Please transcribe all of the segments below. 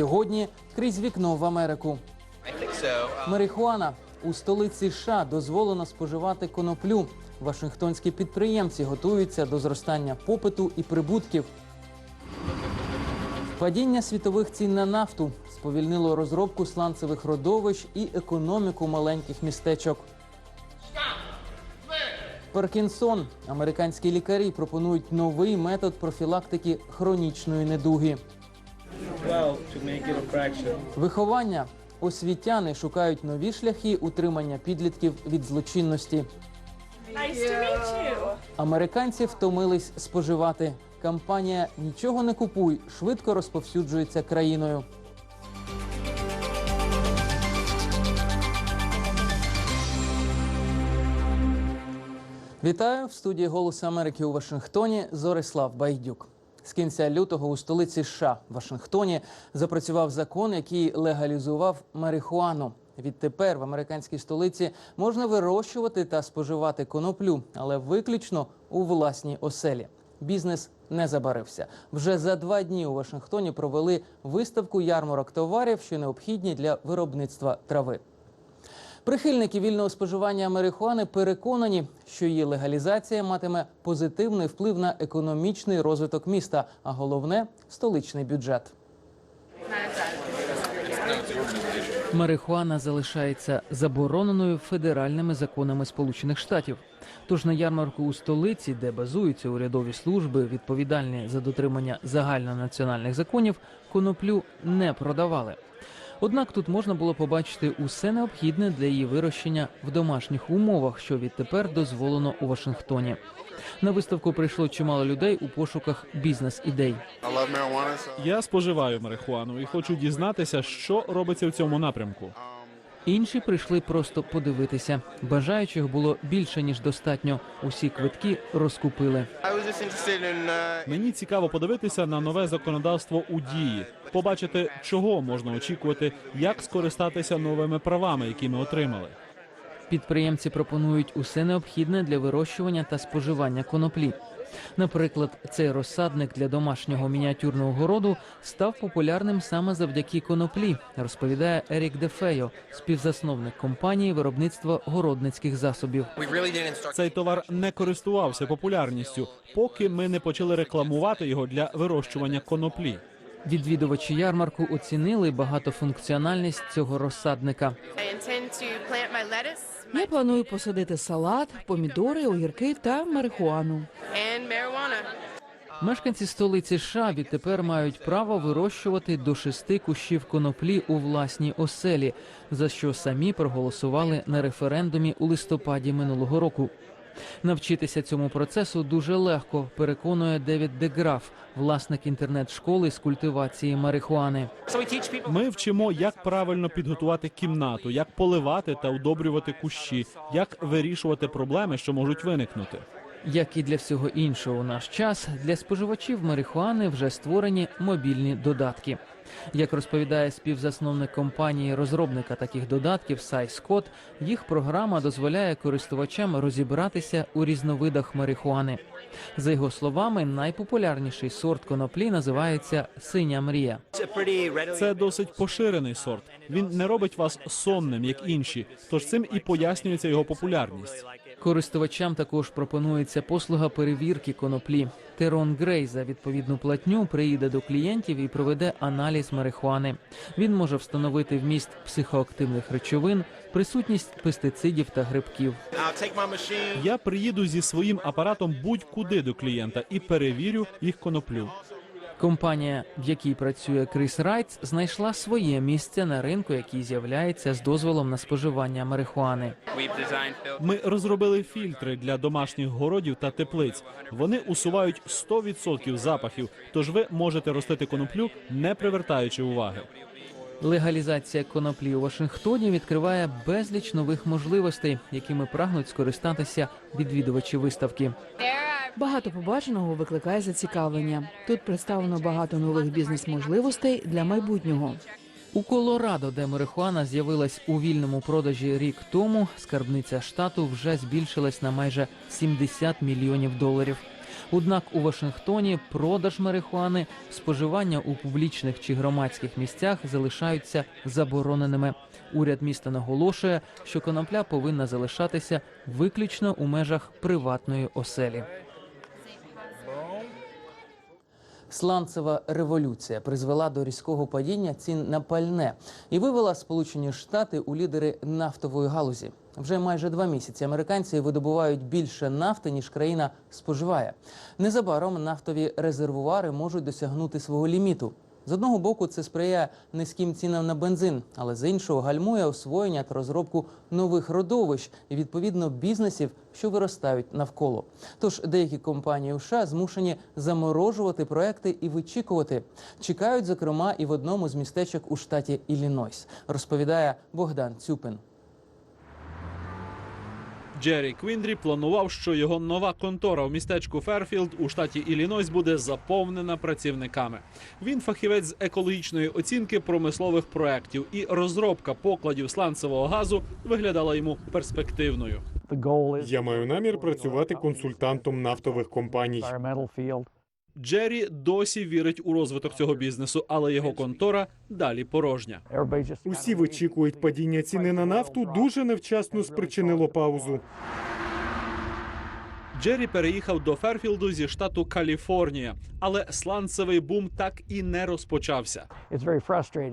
Сьогодні крізь вікно в Америку. Марихуана у столиці США дозволено споживати коноплю. Вашингтонські підприємці готуються до зростання попиту і прибутків. Падіння світових цін на нафту сповільнило розробку сланцевих родовищ і економіку маленьких містечок. Паркінсон. Американські лікарі пропонують новий метод профілактики хронічної недуги. Виховання. Освітяни шукають нові шляхи утримання підлітків від злочинності. Nice to meet you. Американці втомились споживати. Кампанія Нічого не купуй швидко розповсюджується країною. Вітаю в студії Голосу Америки у Вашингтоні. Зорислав Байдюк. З кінця лютого у столиці США Вашингтоні запрацював закон, який легалізував марихуану. Відтепер в американській столиці можна вирощувати та споживати коноплю, але виключно у власній оселі. Бізнес не забарився. Вже за два дні у Вашингтоні провели виставку ярмарок товарів, що необхідні для виробництва трави. Прихильники вільного споживання марихуани переконані, що її легалізація матиме позитивний вплив на економічний розвиток міста, а головне столичний бюджет. Марихуана залишається забороненою федеральними законами Сполучених Штатів. Тож на ярмарку у столиці, де базуються урядові служби, відповідальні за дотримання загальнонаціональних законів, коноплю не продавали. Однак тут можна було побачити усе необхідне для її вирощення в домашніх умовах, що відтепер дозволено у Вашингтоні. На виставку прийшло чимало людей у пошуках бізнес-ідей. Я споживаю марихуану і хочу дізнатися, що робиться в цьому напрямку. Інші прийшли просто подивитися. Бажаючих було більше ніж достатньо. Усі квитки розкупили. Мені цікаво подивитися на нове законодавство у дії, побачити, чого можна очікувати, як скористатися новими правами, які ми отримали. Підприємці пропонують усе необхідне для вирощування та споживання коноплі. Наприклад, цей розсадник для домашнього мініатюрного городу став популярним саме завдяки коноплі, розповідає Ерік Дефео, співзасновник компанії виробництва городницьких засобів. Цей товар не користувався популярністю, поки ми не почали рекламувати його для вирощування коноплі. Відвідувачі ярмарку оцінили багатофункціональність цього розсадника. Я планую посадити салат, помідори, огірки та марихуану. Мешканці столиці США відтепер мають право вирощувати до шести кущів коноплі у власній оселі, за що самі проголосували на референдумі у листопаді минулого року. Навчитися цьому процесу дуже легко, переконує Девід Деграф, власник інтернет-школи з культивації марихуани. Ми вчимо, як правильно підготувати кімнату, як поливати та удобрювати кущі, як вирішувати проблеми, що можуть виникнути. Як і для всього іншого у наш час, для споживачів марихуани вже створені мобільні додатки. Як розповідає співзасновник компанії розробника таких додатків Сай Скотт, їх програма дозволяє користувачам розібратися у різновидах марихуани. За його словами, найпопулярніший сорт коноплі називається синя мрія. Це досить поширений сорт. Він не робить вас сонним, як інші, тож цим і пояснюється його популярність. Користувачам також пропонується послуга перевірки коноплі. Терон Грей за відповідну платню приїде до клієнтів і проведе аналіз марихуани. Він може встановити вміст психоактивних речовин, присутність пестицидів та грибків. Я приїду зі своїм апаратом будь-куди до клієнта і перевірю їх коноплю. Компанія, в якій працює Крис Райтс, знайшла своє місце на ринку, який з'являється з дозволом на споживання марихуани. Ми розробили фільтри для домашніх городів та теплиць. Вони усувають 100% запахів, тож ви можете ростити коноплю, не привертаючи уваги. Легалізація коноплі у Вашингтоні відкриває безліч нових можливостей, якими прагнуть скористатися відвідувачі виставки. Багато побаченого викликає зацікавлення. Тут представлено багато нових бізнес-можливостей для майбутнього. У Колорадо, де марихуана з'явилась у вільному продажі рік тому, скарбниця штату вже збільшилась на майже 70 мільйонів доларів. Однак у Вашингтоні продаж марихуани, споживання у публічних чи громадських місцях залишаються забороненими. Уряд міста наголошує, що конопля повинна залишатися виключно у межах приватної оселі. Сланцева революція призвела до різкого падіння цін на пальне і вивела Сполучені Штати у лідери нафтової галузі. Вже майже два місяці американці видобувають більше нафти ніж країна споживає. Незабаром нафтові резервуари можуть досягнути свого ліміту. З одного боку, це сприяє низьким цінам на бензин, але з іншого гальмує освоєння та розробку нових родовищ і відповідно бізнесів, що виростають навколо. Тож деякі компанії США змушені заморожувати проекти і вичікувати. Чекають, зокрема, і в одному з містечок у штаті Іллінойс, розповідає Богдан Цюпин. Джері Квіндрі планував, що його нова контора в містечку Ферфілд у штаті Іллінойс буде заповнена працівниками. Він фахівець з екологічної оцінки промислових проєктів, і розробка покладів сланцевого газу виглядала йому перспективною. Я маю намір працювати консультантом нафтових компаній. Джері досі вірить у розвиток цього бізнесу, але його контора далі порожня. Усі вичікують падіння ціни на нафту. Дуже невчасно спричинило паузу. Джері переїхав до Ферфілду зі штату Каліфорнія, але сланцевий бум так і не розпочався.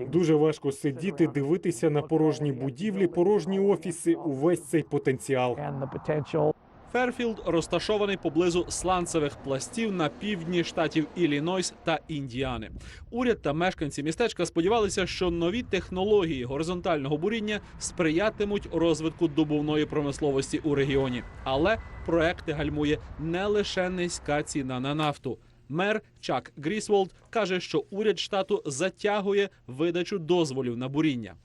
Дуже важко сидіти, дивитися на порожні будівлі, порожні офіси, увесь цей потенціал. Ферфілд розташований поблизу сланцевих пластів на півдні штатів Іллінойс та Індіани. Уряд та мешканці містечка сподівалися, що нові технології горизонтального буріння сприятимуть розвитку добувної промисловості у регіоні. Але проекти гальмує не лише низька ціна на нафту. Мер Чак Грісволд каже, що уряд штату затягує видачу дозволів на буріння.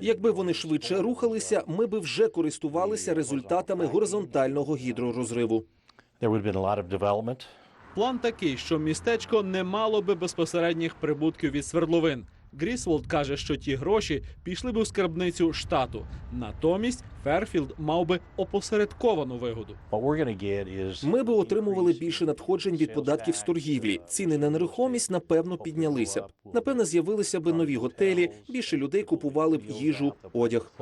Якби вони швидше рухалися, ми би вже користувалися результатами горизонтального гідророзриву. План такий, що містечко не мало би безпосередніх прибутків від свердловин. Грісволд каже, що ті гроші пішли б у скарбницю штату. Натомість Ферфілд мав би опосередковану вигоду. Ми би отримували більше надходжень від податків з торгівлі. Ціни на нерухомість напевно піднялися б. Напевно, з'явилися б нові готелі. Більше людей купували б їжу, одяг.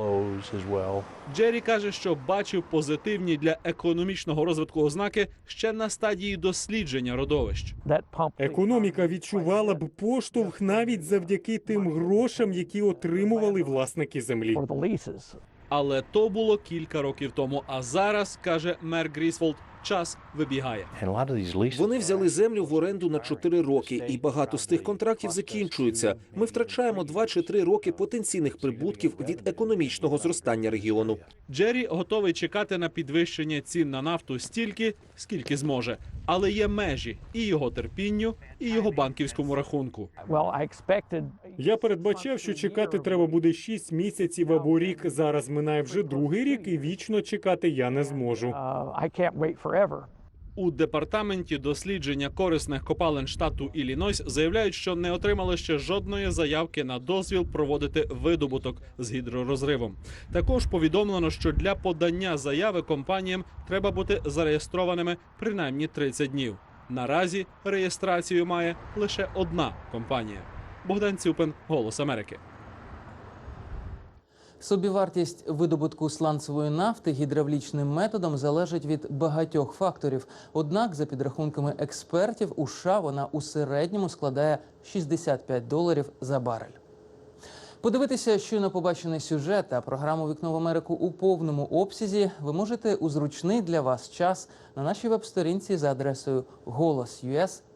Джері каже, що бачив позитивні для економічного розвитку ознаки ще на стадії дослідження родовищ. Економіка відчувала б поштовх навіть завдяки тим грошам, які отримували власники землі. Але то було кілька років тому. А зараз каже мер Грісволд, час вибігає. Вони взяли землю в оренду на 4 роки, і багато з тих контрактів закінчуються. Ми втрачаємо 2 чи 3 роки потенційних прибутків від економічного зростання регіону. Джері готовий чекати на підвищення цін на нафту стільки, скільки зможе, але є межі і його терпінню, і його банківському рахунку. Я передбачав, що чекати треба буде 6 місяців або рік. Зараз минає вже другий рік, і вічно чекати я не зможу. У департаменті дослідження корисних копалин штату Іллінойс заявляють, що не отримали ще жодної заявки на дозвіл проводити видобуток з гідророзривом. Також повідомлено, що для подання заяви компаніям треба бути зареєстрованими принаймні 30 днів. Наразі реєстрацію має лише одна компанія. Богдан Цюпин, Голос Америки. Собівартість видобутку сланцевої нафти гідравлічним методом залежить від багатьох факторів. Однак, за підрахунками експертів, у США вона у середньому складає 65 доларів за барель. Подивитися щойно побачений сюжет та програму Вікно в Америку у повному обсязі ви можете у зручний для вас час на нашій веб-сторінці за адресою голос.us.us.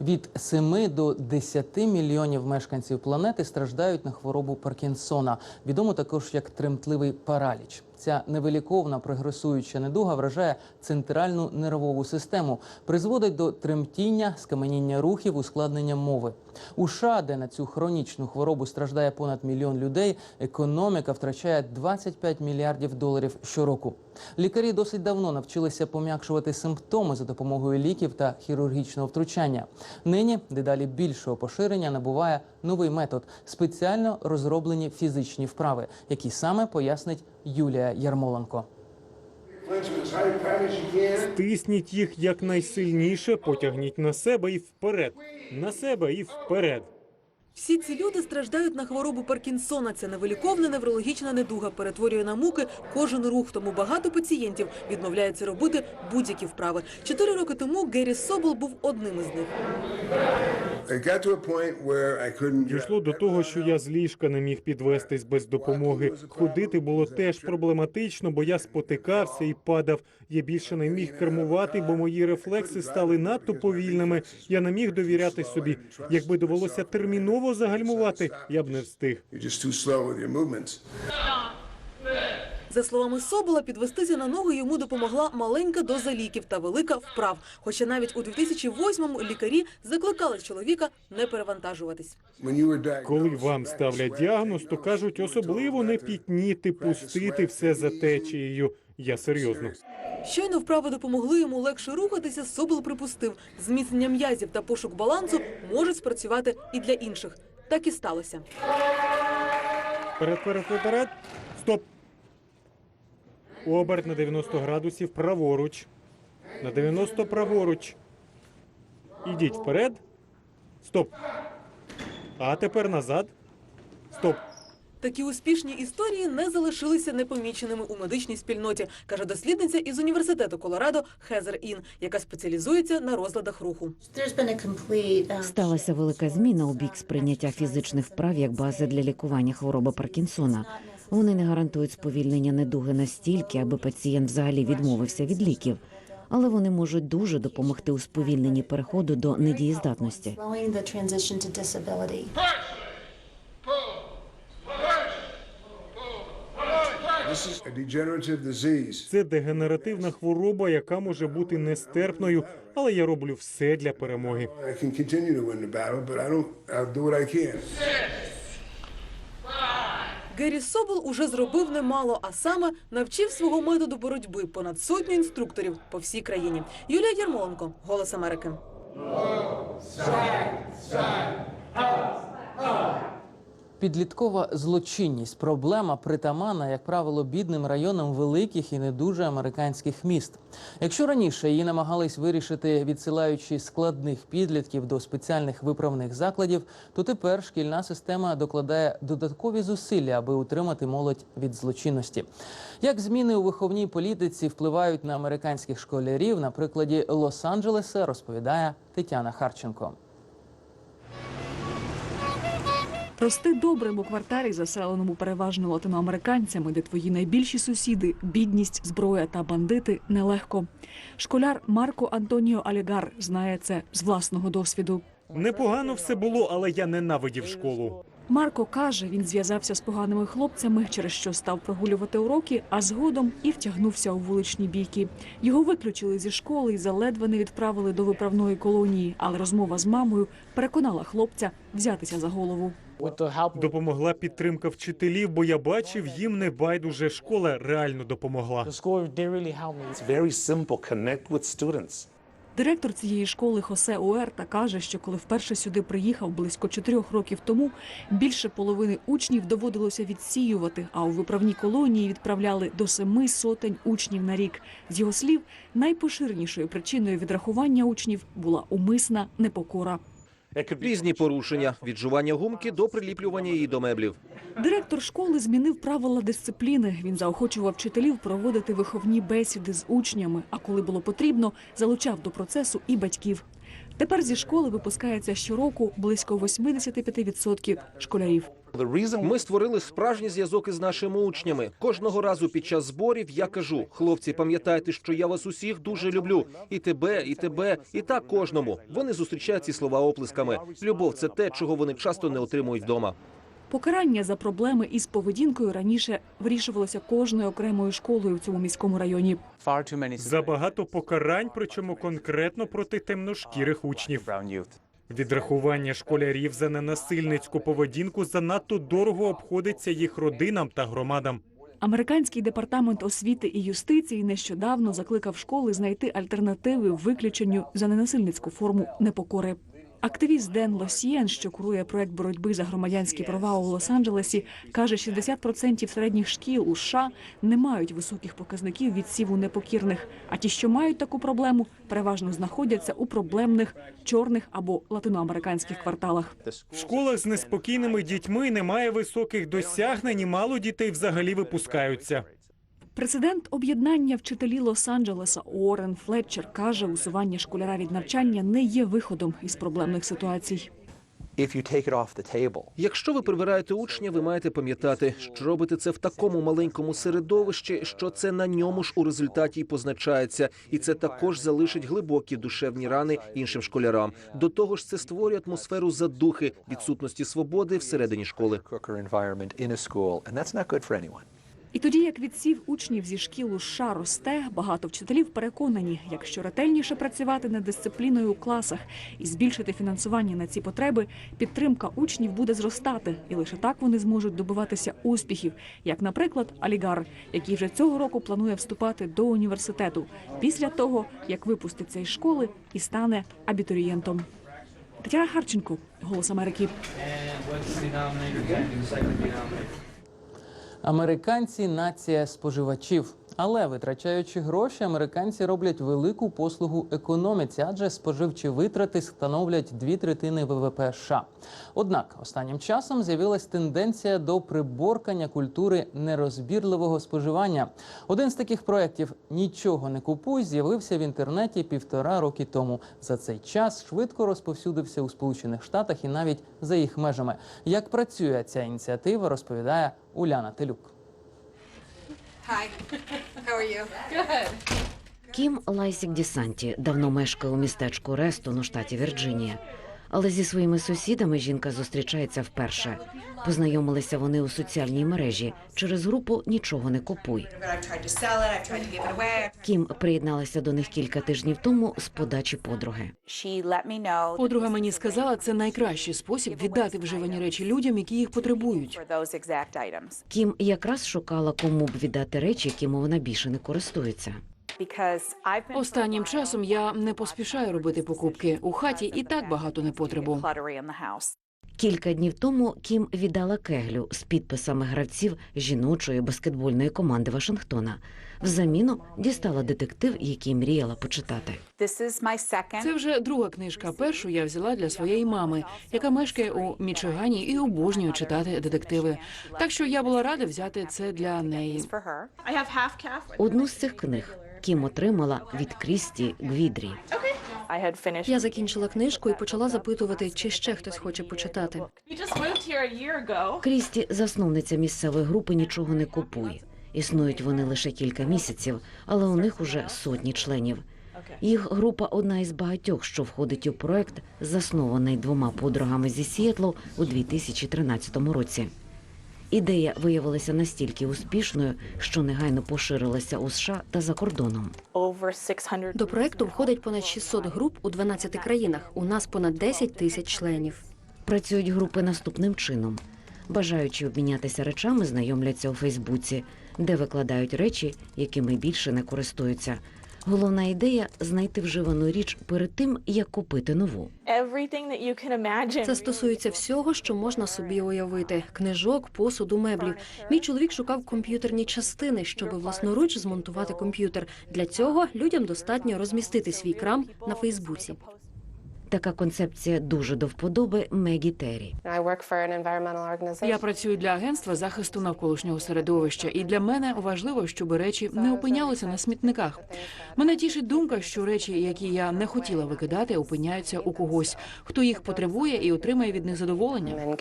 Від 7 до 10 мільйонів мешканців планети страждають на хворобу Паркінсона, відому також як тремтливий параліч. Ця невиліковна прогресуюча недуга вражає центральну нервову систему, призводить до тремтіння, скаменіння рухів, ускладнення мови. У США, де на цю хронічну хворобу страждає понад мільйон людей, економіка втрачає 25 мільярдів доларів щороку. Лікарі досить давно навчилися пом'якшувати симптоми за допомогою ліків та хірургічного втручання. Нині дедалі більшого поширення набуває новий метод спеціально розроблені фізичні вправи, які саме пояснить Юлія Ярмоленко. Стисніть їх якнайсильніше, потягніть на себе і вперед. На себе і вперед. Всі ці люди страждають на хворобу Паркінсона. Ця невиліковна неврологічна недуга перетворює на муки кожен рух. Тому багато пацієнтів відмовляються робити будь-які вправи. Чотири роки тому Геррі Собол був одним із них. Дійшло до того, що я з ліжка не міг підвестись без допомоги. Ходити було теж проблематично, бо я спотикався і падав. Я більше не міг кермувати, бо мої рефлекси стали надто повільними. Я не міг довіряти собі. Якби довелося терміново загальмувати, я б не встиг. За словами Собола, підвестися на ноги йому допомогла маленька доза ліків та велика вправ. Хоча навіть у 2008-му лікарі закликали чоловіка не перевантажуватись. Коли вам ставлять діагноз, то кажуть особливо не пітніти, пустити все за течією. Я серйозно. Щойно вправи допомогли йому легше рухатися. Собол припустив, зміцнення м'язів та пошук балансу можуть спрацювати і для інших. Так і сталося. Вперед, вперед, вперед. Стоп. Оберт на 90 градусів праворуч. На 90 праворуч. Ідіть вперед. Стоп. А тепер назад. Стоп. Такі успішні історії не залишилися непоміченими у медичній спільноті, каже дослідниця із університету Колорадо Хезер Ін, яка спеціалізується на розладах руху. Сталася велика зміна у бік сприйняття фізичних вправ як бази для лікування хвороби Паркінсона. Вони не гарантують сповільнення недуги настільки, аби пацієнт взагалі відмовився від ліків, але вони можуть дуже допомогти у сповільненні переходу до недієздатності. Це дегенеративна хвороба, яка може бути нестерпною, але я роблю все для перемоги. Геррі Собол уже зробив немало, а саме навчив свого методу боротьби понад сотню інструкторів по всій країні. Юлія Ярмоленко, Голос Америки. Підліткова злочинність проблема притаманна, як правило, бідним районам великих і не дуже американських міст. Якщо раніше її намагались вирішити, відсилаючи складних підлітків до спеціальних виправних закладів, то тепер шкільна система докладає додаткові зусилля, аби утримати молодь від злочинності. Як зміни у виховній політиці впливають на американських школярів, на прикладі Лос-Анджелеса, розповідає Тетяна Харченко. Рости добрим у кварталі, заселеному переважно латиноамериканцями, де твої найбільші сусіди, бідність, зброя та бандити нелегко. Школяр Марко Антоніо Алігар знає це з власного досвіду. Непогано все було, але я ненавидів школу. Марко каже, він зв'язався з поганими хлопцями, через що став прогулювати уроки, а згодом і втягнувся у вуличні бійки. Його виключили зі школи і заледве не відправили до виправної колонії. Але розмова з мамою переконала хлопця взятися за голову. Допомогла підтримка вчителів, бо я бачив, їм не байдуже школа реально допомогла. Директор цієї школи Хосе Уерта каже, що коли вперше сюди приїхав близько чотирьох років тому, більше половини учнів доводилося відсіювати, а у виправні колонії відправляли до семи сотень учнів на рік. З його слів, найпоширенішою причиною відрахування учнів була умисна непокора. Різні порушення від жування гумки до приліплювання її до меблів. Директор школи змінив правила дисципліни. Він заохочував вчителів проводити виховні бесіди з учнями, а коли було потрібно, залучав до процесу і батьків. Тепер зі школи випускається щороку близько 85% школярів. Ми створили справжній зв'язок із нашими учнями. Кожного разу під час зборів я кажу: хлопці, пам'ятайте, що я вас усіх дуже люблю. І тебе, і тебе, і так кожному. Вони зустрічають ці слова оплесками. Любов це те, чого вони часто не отримують вдома. Покарання за проблеми із поведінкою раніше вирішувалося кожною окремою школою в цьому міському районі. Забагато покарань, причому конкретно проти темношкірих учнів. Відрахування школярів за ненасильницьку поведінку занадто дорого обходиться їх родинам та громадам. Американський департамент освіти і юстиції нещодавно закликав школи знайти альтернативи виключенню за ненасильницьку форму непокори. Активіст Ден Лосієн, що курує проект боротьби за громадянські права у Лос-Анджелесі, каже, 60% середніх шкіл у США не мають високих показників відсіву непокірних. А ті, що мають таку проблему, переважно знаходяться у проблемних чорних або латиноамериканських кварталах. В школах з неспокійними дітьми немає високих досягнень, і мало дітей взагалі випускаються. Президент об'єднання вчителів Лос-Анджелеса Уоррен Флетчер каже, усування школяра від навчання не є виходом із проблемних ситуацій. Якщо ви прибираєте учня, ви маєте пам'ятати, що робите це в такому маленькому середовищі, що це на ньому ж у результаті й позначається, і це також залишить глибокі душевні рани іншим школярам. До того ж, це створює атмосферу задухи, відсутності свободи всередині школи. І тоді, як відсів учнів зі шкіл у США росте, багато вчителів переконані, якщо ретельніше працювати над дисципліною у класах і збільшити фінансування на ці потреби, підтримка учнів буде зростати, і лише так вони зможуть добиватися успіхів, як, наприклад, Алігар, який вже цього року планує вступати до університету після того, як випуститься із школи і стане абітурієнтом. Тетяна Харченко, Голос Америки. Американці нація споживачів. Але витрачаючи гроші, американці роблять велику послугу економіці, адже споживчі витрати становлять дві третини ВВП США. Однак останнім часом з'явилась тенденція до приборкання культури нерозбірливого споживання. Один з таких проєктів Нічого не купуй з'явився в інтернеті півтора роки тому. За цей час швидко розповсюдився у Сполучених Штатах і навіть за їх межами. Як працює ця ініціатива, розповідає Уляна Телюк. Кім Лайсік Дісанті давно мешкає у містечку Рестон у штаті Вірджинія. Але зі своїми сусідами жінка зустрічається вперше. Познайомилися вони у соціальній мережі через групу Нічого не купуй. Кім приєдналася до них кілька тижнів тому з подачі подруги. Подруга мені сказала, це найкращий спосіб віддати вживані речі людям, які їх потребують. Кім якраз шукала, кому б віддати речі, якими вона більше не користується. Останнім часом я не поспішаю робити покупки. У хаті і так багато непотребу. Кілька днів тому Кім віддала кеглю з підписами гравців жіночої баскетбольної команди Вашингтона. Взаміну дістала детектив, який мріяла почитати. Це вже друга книжка. Першу я взяла для своєї мами, яка мешкає у Мічигані і обожнює читати детективи. Так що я була рада взяти це для неї. Одну з цих книг Кім отримала від Крісті Гвідрі. Я закінчила книжку і почала запитувати, чи ще хтось хоче почитати. Крісті засновниця місцевої групи нічого не купує. Існують вони лише кілька місяців, але у них уже сотні членів. Їх група одна із багатьох, що входить у проект, заснований двома подругами зі Сіетлу у 2013 році. Ідея виявилася настільки успішною, що негайно поширилася у США та за кордоном. До проекту входить понад 600 груп у 12 країнах. У нас понад 10 тисяч членів. Працюють групи наступним чином. Бажаючи обмінятися речами, знайомляться у Фейсбуці, де викладають речі, якими більше не користуються. Головна ідея знайти вживану річ перед тим, як купити нову. Це стосується всього, що можна собі уявити: книжок, посуду, меблів. Мій чоловік шукав комп'ютерні частини, щоб власноруч змонтувати комп'ютер. Для цього людям достатньо розмістити свій крам на Фейсбуці. Така концепція дуже до вподоби Мегі Террі. Я працюю для агентства захисту навколишнього середовища, і для мене важливо, щоб речі не опинялися на смітниках. Мене тішить думка, що речі, які я не хотіла викидати, опиняються у когось, хто їх потребує і отримає від них задоволення.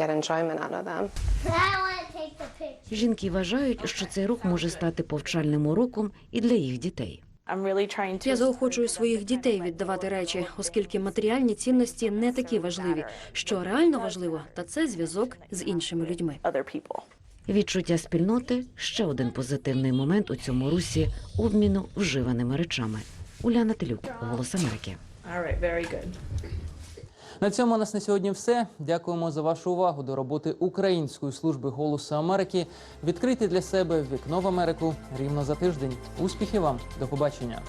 Жінки вважають, що цей рух може стати повчальним уроком і для їх дітей. I'm really trying to Я заохочую своїх дітей віддавати речі, оскільки матеріальні цінності не такі важливі. Що реально важливо, та це зв'язок з іншими людьми. Відчуття спільноти ще один позитивний момент у цьому русі обміну вживаними речами. Уляна Телюк, Голос Америки. На цьому у нас на сьогодні все. Дякуємо за вашу увагу до роботи Української служби голосу Америки. Відкрийте для себе вікно в Америку рівно за тиждень. Успіхів вам, до побачення.